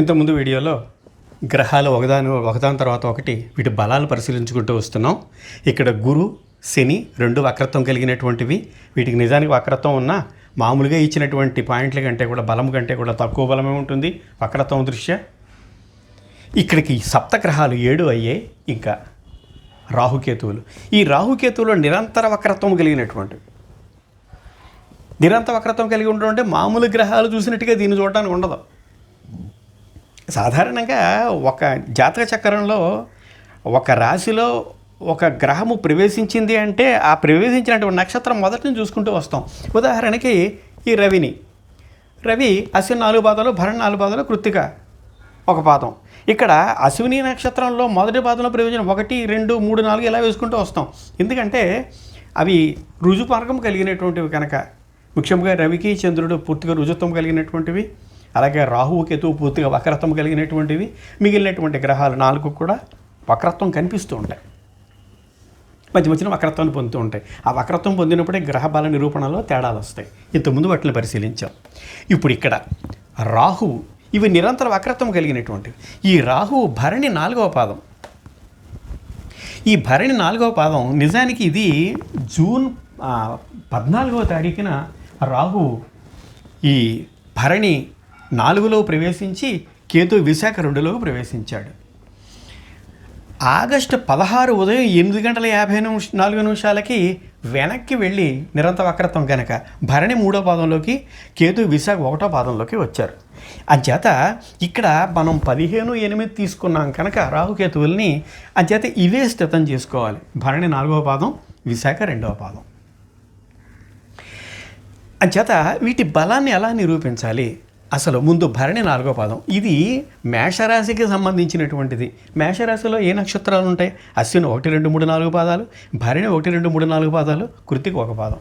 ఇంతకుముందు వీడియోలో గ్రహాలు ఒకదాని ఒకదాని తర్వాత ఒకటి వీటి బలాలు పరిశీలించుకుంటూ వస్తున్నాం. ఇక్కడ గురు శని రెండు వక్రత్వం కలిగినటువంటివి. వీటికి నిజానికి వక్రత్వం ఉన్న మామూలుగా ఇచ్చినటువంటి పాయింట్ల కంటే కూడా బలం కంటే కూడా తక్కువ బలమే ఉంటుంది వక్రత్వం దృష్ట్యా. ఇక్కడికి సప్తగ్రహాలు ఏడు అయ్యాయి ఇంకా రాహుకేతువులు. ఈ రాహుకేతువులు నిరంతర వక్రత్వం కలిగినటువంటివి. నిరంతర వక్రత్వం కలిగి ఉండడం అంటే మామూలు గ్రహాలు చూసినట్టుగా దీన్ని చూడడానికి ఉండదు. సాధారణంగా ఒక జాతక చక్రంలో ఒక రాశిలో ఒక గ్రహము ప్రవేశించింది అంటే ఆ ప్రవేశించినటువంటి నక్షత్రం మొదటి నుంచి చూసుకుంటూ వస్తాం. ఉదాహరణకి ఈ రవిని. రవి అశ్విని నాలుగు పాదాలు భరణ నాలుగు పాదాలు కృత్తిక ఒక పాదం. ఇక్కడ అశ్విని నక్షత్రంలో మొదటి పాదంలో ప్రయోజనం ఒకటి రెండు మూడు నాలుగు ఇలా వేసుకుంటూ వస్తాం. ఎందుకంటే అవి రుజుమార్గం కలిగినటువంటివి కనుక. ముఖ్యంగా రవికి చంద్రుడు పూర్తిగా రుజుత్వం కలిగినటువంటివి. అలాగే రాహువు కేతువు పూర్తిగా వక్రత్వం కలిగినటువంటివి మిగిలినటువంటి గ్రహాలు నాలుగు కూడా వక్రత్వం కనిపిస్తూ ఉంటాయి. మధ్య మధ్యన వక్రత్వాన్ని పొందుతూ ఉంటాయి. ఆ వక్రత్వం పొందినప్పుడే గ్రహబల నిరూపణలో తేడాలు వస్తాయి. ఇంతకుముందు వాటిని పరిశీలించాం. ఇప్పుడు ఇక్కడ రాహువు ఇవి నిరంతర వక్రత్వం కలిగినటువంటివి. ఈ రాహువు భరణి నాలుగవ పాదం. ఈ భరణి నాలుగవ పాదం నిజానికి ఇది జూన్ పద్నాలుగవ తారీఖున రాహు ఈ భరణి నాలుగులో ప్రవేశించి కేతు విశాఖ రెండులో ప్రవేశించాడు. ఆగస్టు పదహారు ఉదయం ఎనిమిది గంటల యాభై నిమిష నాలుగు నిమిషాలకి వెనక్కి వెళ్ళి నిరంతర వక్రత్వం కనుక భరణి మూడో పాదంలోకి కేతు విశాఖ ఒకటో పాదంలోకి వచ్చారు. అంచేత ఇక్కడ మనం పదిహేను ఎనిమిది తీసుకున్నాం కనుక రాహుకేతువుల్ని అంచేత ఇవే స్థితం చేసుకోవాలి. భరణి నాలుగవ పాదం విశాఖ రెండవ పాదం. అంచేత వీటి బలాన్ని ఎలా నిరూపించాలి? అసలు ముందు భరణి నాలుగో పాదం. ఇది మేషరాశికి సంబంధించినటువంటిది. మేషరాశిలో ఏ నక్షత్రాలు ఉంటాయి? అశ్విని ఒకటి రెండు మూడు నాలుగు పాదాలు భరణి ఒకటి రెండు మూడు నాలుగు పాదాలు కృతికి ఒక పాదం.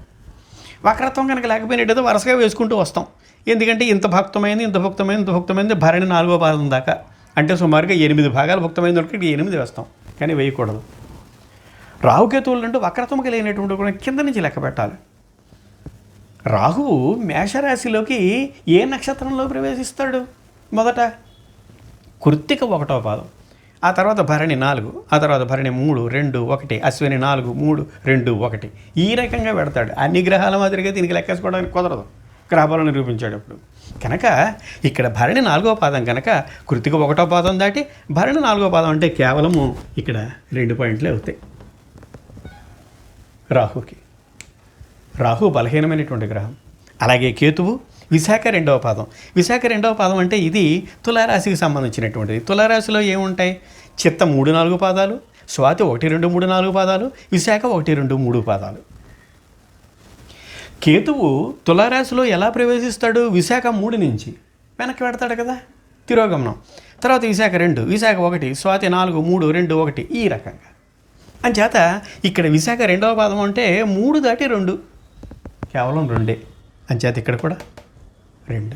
వక్రత్వం కనుక లేకపోయినట్టయితే వరుసగా వేసుకుంటూ వస్తాం. ఎందుకంటే ఇంత భక్తమైంది ఇంత భక్తమైంది ఇంత భక్తమైంది భరణి నాలుగో పాదం దాకా. అంటే సుమారుగా ఎనిమిది భాగాలు భక్తమైన ఒకటి ఎనిమిది వేస్తాం. కానీ వేయకూడదు. రాహుకేతువులు అంటే వక్రత్వం కలిగినటువంటి కూడా కింద నుంచి లెక్క పెట్టాలి. రాహువు మేషరాశిలోకి ఏ నక్షత్రంలో ప్రవేశిస్తాడు? మొదట కృత్తిక ఒకటో పాదం. ఆ తర్వాత భరణి నాలుగు ఆ తర్వాత భరణి మూడు రెండు ఒకటి అశ్విని నాలుగు మూడు రెండు ఒకటి. ఈ రకంగా పెడతాడు. అన్ని గ్రహాల మాదిరిగా దీనికి లెక్కేసుకోవడానికి కుదరదు. గ్రహాలను నిరూపించాడు కనుక ఇక్కడ భరణి నాలుగో పాదం కనుక కృతిక ఒకటో పాదం దాటి భరణి నాలుగో పాదం అంటే కేవలము ఇక్కడ రెండు పాయింట్లే అవుతాయి. రాహుకి. రాహు బలహీనమైనటువంటి గ్రహం. అలాగే కేతువు విశాఖ రెండవ పాదం. విశాఖ రెండవ పాదం అంటే ఇది తులారాశికి సంబంధించినటువంటిది. తులారాశిలో ఏముంటాయి? చిత్త మూడు నాలుగు పాదాలు స్వాతి ఒకటి రెండు మూడు నాలుగు పాదాలు విశాఖ ఒకటి రెండు మూడు పాదాలు. కేతువు తులారాశిలో ఎలా ప్రవేశిస్తాడు? విశాఖ మూడు నుంచి. వెనక్కి పెడతాడు కదా? తిరోగమనం. తర్వాత విశాఖ రెండు విశాఖ ఒకటి స్వాతి నాలుగు మూడు రెండు ఒకటి ఈ రకంగా. అంచేత ఇక్కడ విశాఖ రెండవ పాదం అంటే మూడు దాటి రెండు. కేవలం రెండే. అంచేత ఇక్కడ కూడా రెండు.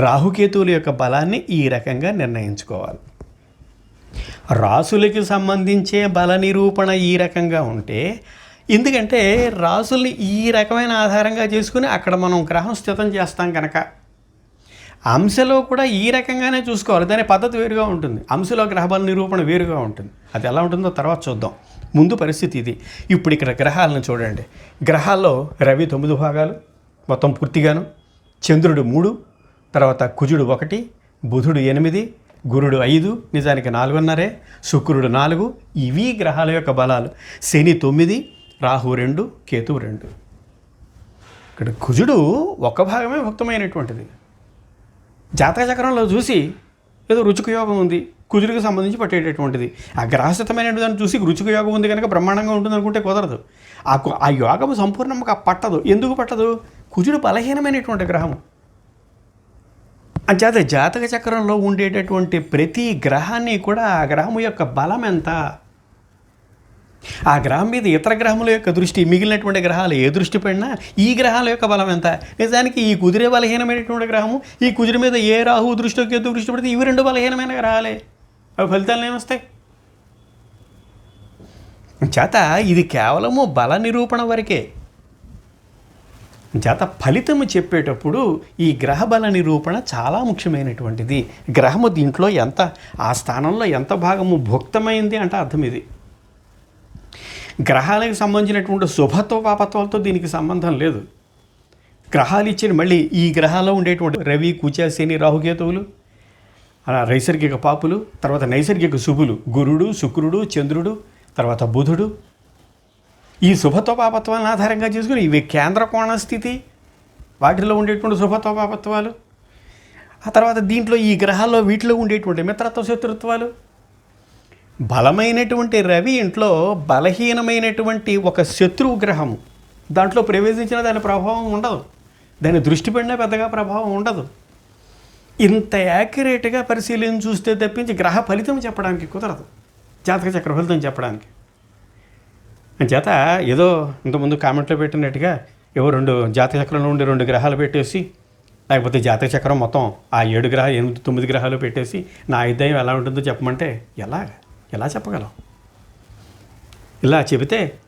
రాహుకేతువుల యొక్క బలాన్ని ఈ రకంగా నిర్ణయించుకోవాలి. రాసులకి సంబంధించే బల నిరూపణ ఈ రకంగా ఉంటే ఎందుకంటే రాసుల్ని ఈ రకమైన ఆధారంగా చేసుకుని అక్కడ మనం గ్రహం స్థితం చేస్తాం కనుక అంశలో కూడా ఈ రకంగానే చూసుకోవాలి. దాని పద్ధతి వేరుగా ఉంటుంది. అంశలో గ్రహబల నిరూపణ వేరుగా ఉంటుంది. అది ఎలా ఉంటుందో తర్వాత చూద్దాం. ముందు పరిస్థితి ఇది. ఇప్పుడు ఇక్కడ గ్రహాలను చూడండి. గ్రహాల్లో రవి తొమ్మిది భాగాలు మొత్తం పూర్తిగాను. చంద్రుడు మూడు తర్వాత కుజుడు ఒకటి బుధుడు ఎనిమిది గురుడు ఐదు నిజానికి నాలుగున్నరే శుక్రుడు నాలుగు ఇవి గ్రహాల యొక్క బలాలు. శని తొమ్మిది రాహు రెండు కేతు రెండు. ఇక్కడ కుజుడు ఒక భాగమే భక్తమైనటువంటిది. జాతక చక్రంలో చూసి ఏదో రుచికయోగం ఉంది. కుజుడికి సంబంధించి పట్టేటటువంటిది. ఆ గ్రహస్థితమైన దాన్ని చూసి రుచిక యోగం ఉంది కనుక బ్రహ్మాండంగా ఉంటుంది అనుకుంటే కుదరదు. ఆ కు- ఆ యోగము సంపూర్ణంగా పట్టదు. ఎందుకు పట్టదు? కుజుడు బలహీనమైనటువంటి గ్రహము. అంచేత జాతక చక్రంలో ఉండేటటువంటి ప్రతి గ్రహాన్ని కూడా ఆ గ్రహము యొక్క బలం ఎంత? ఆ గ్రహం మీద ఇతర గ్రహముల యొక్క దృష్టి మిగిలినటువంటి గ్రహాలు ఏ దృష్టి పడినా ఈ గ్రహాల యొక్క బలం ఎంత? నిజానికి ఈ కుదిరే బలహీనమైనటువంటి గ్రహము ఈ కుదిరి మీద ఏ రాహు దృష్టి ఎందుకు దృష్టి పడితే ఇవి రెండు బలహీనమైన గ్రహాలే. అవి ఫలితాలు ఏమొస్తాయి చేత ఇది కేవలము బల నిరూపణ వరకే. జత ఫలితము చెప్పేటప్పుడు ఈ గ్రహ బల నిరూపణ చాలా ముఖ్యమైనటువంటిది. గ్రహము దీంట్లో ఎంత ఆ స్థానంలో ఎంత భాగము భుక్తమైంది అంటే అర్థం ఇది. గ్రహాలకు సంబంధించినటువంటి శుభత్వ పాపత్వాలతో దీనికి సంబంధం లేదు. గ్రహాలు ఇచ్చిన మళ్ళీ ఈ గ్రహాల్లో ఉండేటువంటి రవి కుచ శని రాహుకేతువులు అలా నైసర్గిక పాపులు తర్వాత నైసర్గిక శుభులు గురుడు శుక్రుడు చంద్రుడు తర్వాత బుధుడు. ఈ శుభత్వ పాపత్వాలను ఆధారంగా చేసుకుని ఇవి కేంద్ర కోణ స్థితి. వాటిలో ఉండేటువంటి శుభత్వ పాపత్వాలు ఆ తర్వాత దీంట్లో ఈ గ్రహాల్లో వీటిలో ఉండేటువంటి మిత్రత్వ శత్రుత్వాలు. బలమైనటువంటి రవి ఇంట్లో బలహీనమైనటువంటి ఒక శత్రువు గ్రహము. దాంట్లో ప్రవేశించిన దాని ప్రభావం ఉండదు. దాని దృష్టి పడినా పెద్దగా ప్రభావం ఉండదు. ఇంత యాక్యురేట్గా పరిశీలన చూస్తే తప్పించి గ్రహ ఫలితం చెప్పడానికి కుదరదు. జాతక చక్ర ఫలితం చెప్పడానికి. చేత ఏదో ఇంతకుముందు కామెంట్లో పెట్టినట్టుగా ఏవో రెండు జాతక చక్రంలో ఉండే రెండు గ్రహాలు పెట్టేసి లేకపోతే జాతక చక్రం మొత్తం ఆ ఏడు గ్రహాలు ఎనిమిది తొమ్మిది గ్రహాలు పెట్టేసి నా ఆయుర్దాయం ఎలా ఉంటుందో చెప్పమంటే ఎలా ఎలా చెప్పగలం? ఇలా చెబితే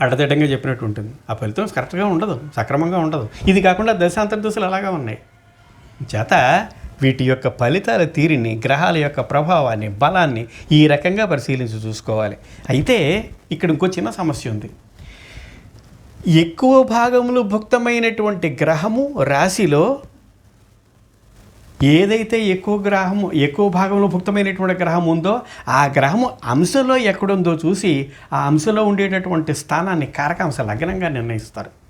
అడతడంగా చెప్పినట్టు ఉంటుంది. ఆ ఫలితం కరెక్ట్గా ఉండదు సక్రమంగా ఉండదు. ఇది కాకుండా దశాంతర దశలు అలాగా ఉన్నాయి. చేత వీటి యొక్క ఫలితాల తీరిని గ్రహాల యొక్క ప్రభావాన్ని బలాన్ని ఈ రకంగా పరిశీలించి చూసుకోవాలి. అయితే ఇక్కడ ఇంకో చిన్న సమస్య ఉంది. ఎక్కువ భాగములు భుక్తమైనటువంటి గ్రహము రాశిలో ఏదైతే ఎక్కువ గ్రహము ఎక్కువ భాగంలో భుక్తమైనటువంటి గ్రహం ఉందో ఆ గ్రహము అంశలో ఎక్కడుందో చూసి ఆ అంశలో ఉండేటటువంటి స్థానాన్ని కారకాంశ లగ్నంగా నిర్ణయిస్తారు.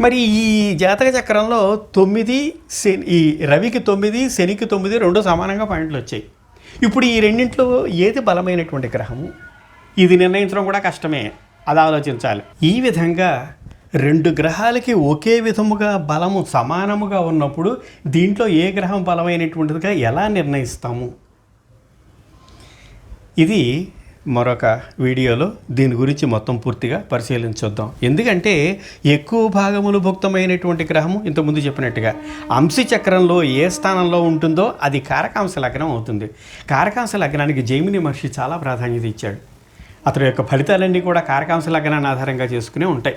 మరి ఈ జాతక చక్రంలో తొమ్మిది శని ఈ రవికి తొమ్మిది శనికి తొమ్మిది రెండు సమానంగా పాయింట్లు వచ్చాయి. ఇప్పుడు ఈ రెండింటిలో ఏది బలమైనటువంటి గ్రహము ఇది నిర్ణయించడం కూడా కష్టమే. అది ఆలోచించాలి. ఈ విధంగా రెండు గ్రహాలకి ఒకే విధముగా బలము సమానముగా ఉన్నప్పుడు దీంట్లో ఏ గ్రహం బలమైనటువంటిదిగా ఎలా నిర్ణయిస్తాము? ఇది మరొక వీడియోలో దీని గురించి మొత్తం పూర్తిగా పరిశీలించొద్దాం. ఎందుకంటే ఎక్కువ భాగములు భుక్తమైనటువంటి గ్రహము ఇంతకుముందు చెప్పినట్టుగా అంశి చక్రంలో ఏ స్థానంలో ఉంటుందో అది కారకాంశ లగ్నం అవుతుంది. కారకాంశ లగ్నానికి జైమిని మహర్షి చాలా ప్రాధాన్యత ఇచ్చాడు. అతని యొక్క ఫలితాలన్నీ కూడా కారకాంశ లగ్నాన్ని ఆధారంగా చేసుకునే ఉంటాయి.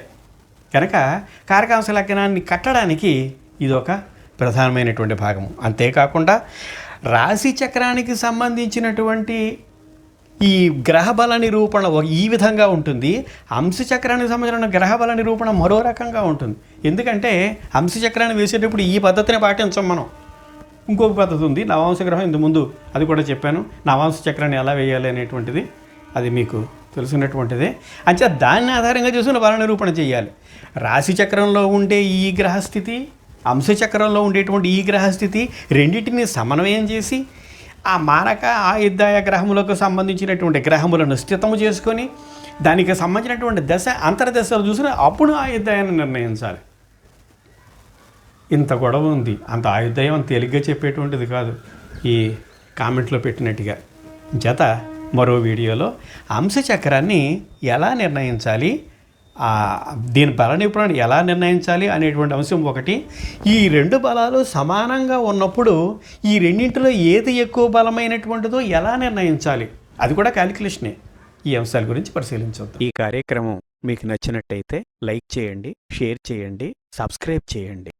కనుక కారకాంశ లగ్నాన్ని కట్టడానికి ఇది ఒక ప్రధానమైనటువంటి భాగము. అంతేకాకుండా రాశి చక్రానికి సంబంధించినటువంటి ఈ గ్రహబల నిరూపణ ఈ విధంగా ఉంటుంది. అంశచక్రానికి సంబంధించిన గ్రహబల నిరూపణ మరో రకంగా ఉంటుంది. ఎందుకంటే అంశచక్రాన్ని వేసేటప్పుడు ఈ పద్ధతిని పాటించం మనం. ఇంకొక పద్ధతి ఉంది నవాంశ గ్రహం. ఇంత ముందు అది కూడా చెప్పాను. నవాంశ చక్రాన్ని ఎలా వేయాలి అనేటువంటిది అది మీకు తెలిసినటువంటిదే. అంచే దాన్ని ఆధారంగా చూసుకుని బల నిరూపణ చేయాలి. రాశి చక్రంలో ఉండే ఈ గ్రహస్థితి అంశచక్రంలో ఉండేటువంటి ఈ గ్రహస్థితి రెండింటిని సమన్వయం చేసి ఆ మారక ఆయుద్ధాయ గ్రహములకు సంబంధించినటువంటి గ్రహములను స్థితము చేసుకొని దానికి సంబంధించినటువంటి దశ అంతర్దశలు చూసిన అప్పుడు ఆయుద్ధాయాన్ని నిర్ణయించాలి. ఇంత గొడవ ఉంది. అంత ఆయుర్దాయం అంత తేలిగ్గా చెప్పేటువంటిది కాదు. ఈ కామెంట్లో పెట్టినట్టుగా. జత మరో వీడియోలో అంశచక్రాన్ని ఎలా నిర్ణయించాలి? దీని బల నిపుణులను ఎలా నిర్ణయించాలి అనేటువంటి అంశం ఒకటి. ఈ రెండు బలాలు సమానంగా ఉన్నప్పుడు ఈ రెండింటిలో ఏది ఎక్కువ బలమైనటువంటిదో ఎలా నిర్ణయించాలి? అది కూడా క్యాలిక్యులేషనే ఈ అంశాల గురించి పరిశీలించవద్దు ఈ కార్యక్రమం మీకు నచ్చినట్టయితే లైక్ చేయండి షేర్ చేయండి సబ్స్క్రైబ్ చేయండి.